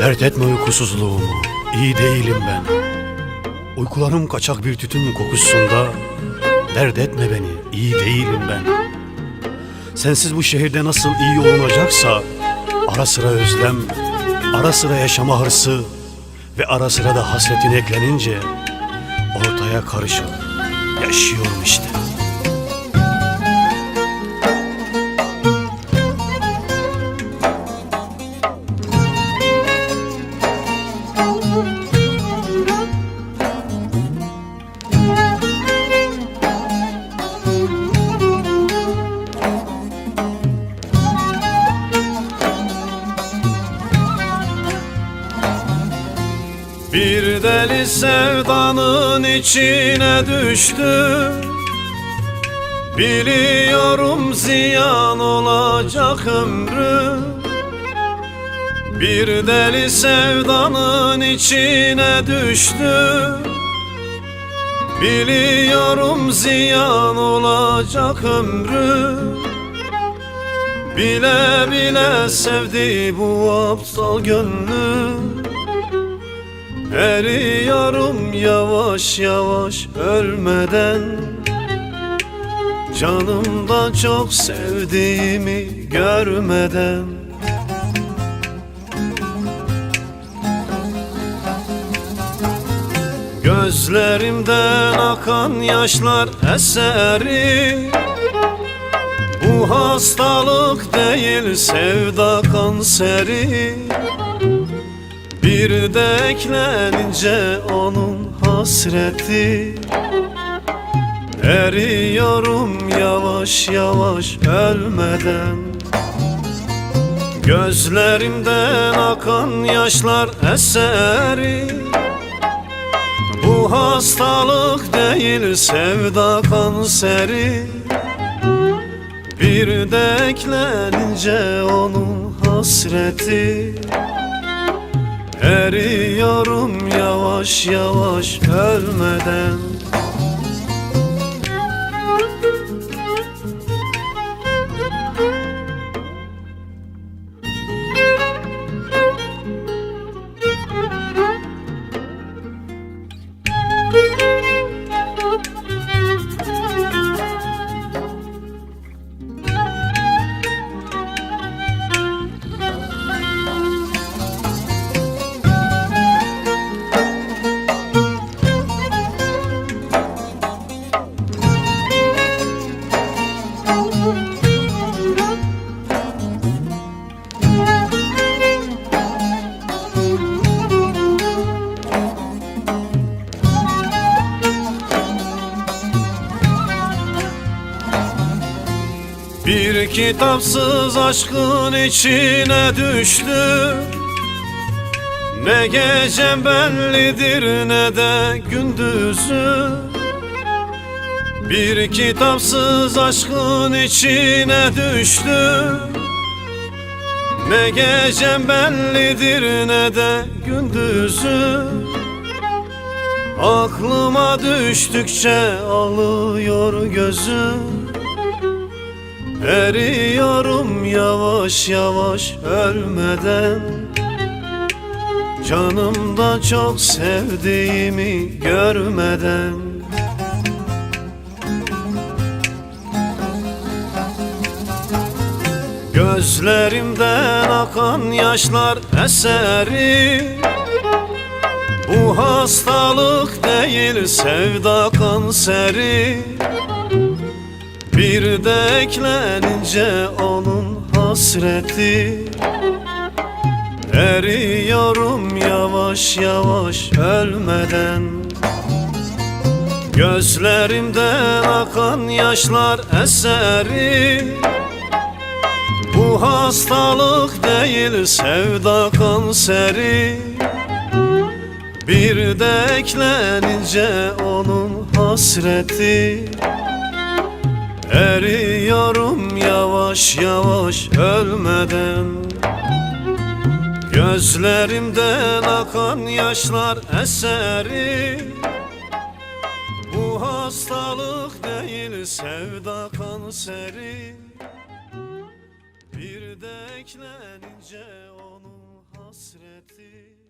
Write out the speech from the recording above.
Dert etme uykusuzluğumu, iyi değilim ben. Uykularım kaçak bir tütün kokusunda. Dert etme beni, iyi değilim ben. Sensiz bu şehirde nasıl iyi olunacaksa, ara sıra özlem, ara sıra yaşama hırsı ve ara sıra da hasretin eklenince ortaya karışık yaşıyorum işte. Bir deli sevdanın içine düştü. Biliyorum ziyan olacak ömrü. Bir deli sevdanın içine düştü. Biliyorum ziyan olacak ömrü. Bile bile sevdi bu aptal gönlüm Eriyorum yavaş yavaş ölmeden. Canımdan çok sevdiğimi görmeden. Gözlerimden akan yaşlar eseri. Bu hastalık değil sevda kanseri bir de eklenince onun hasreti. Eriyorum yavaş yavaş ölmeden. Gözlerimden akan yaşlar eseri. Bu hastalık değil sevda kanseri. Bir de eklenince onun hasreti Eriyorum yavaş yavaş ölmeden Bir kitapsız aşkın içine düştüm Ne gecem bellidir ne de gündüzüm Bir kitapsız aşkın içine düştüm Ne gecem bellidir ne de gündüzüm Aklıma düştükçe alıyor gözüm Eriyorum yavaş yavaş ölmeden. Canımda çok sevdiğimi görmeden. Gözlerimden akan yaşlar eseri. Bu hastalık değil sevda kanseri bir de onun hasreti. Eriyorum yavaş yavaş ölmeden. Gözlerimden akan yaşlar eseri. Bu hastalık değil sevda kanseri. Bir de onun hasreti Eriyorum yavaş yavaş ölmeden. Gözlerimden akan yaşlar eseri. Bu hastalık değil sevda kanseri. Bir de eklenince onun hasreti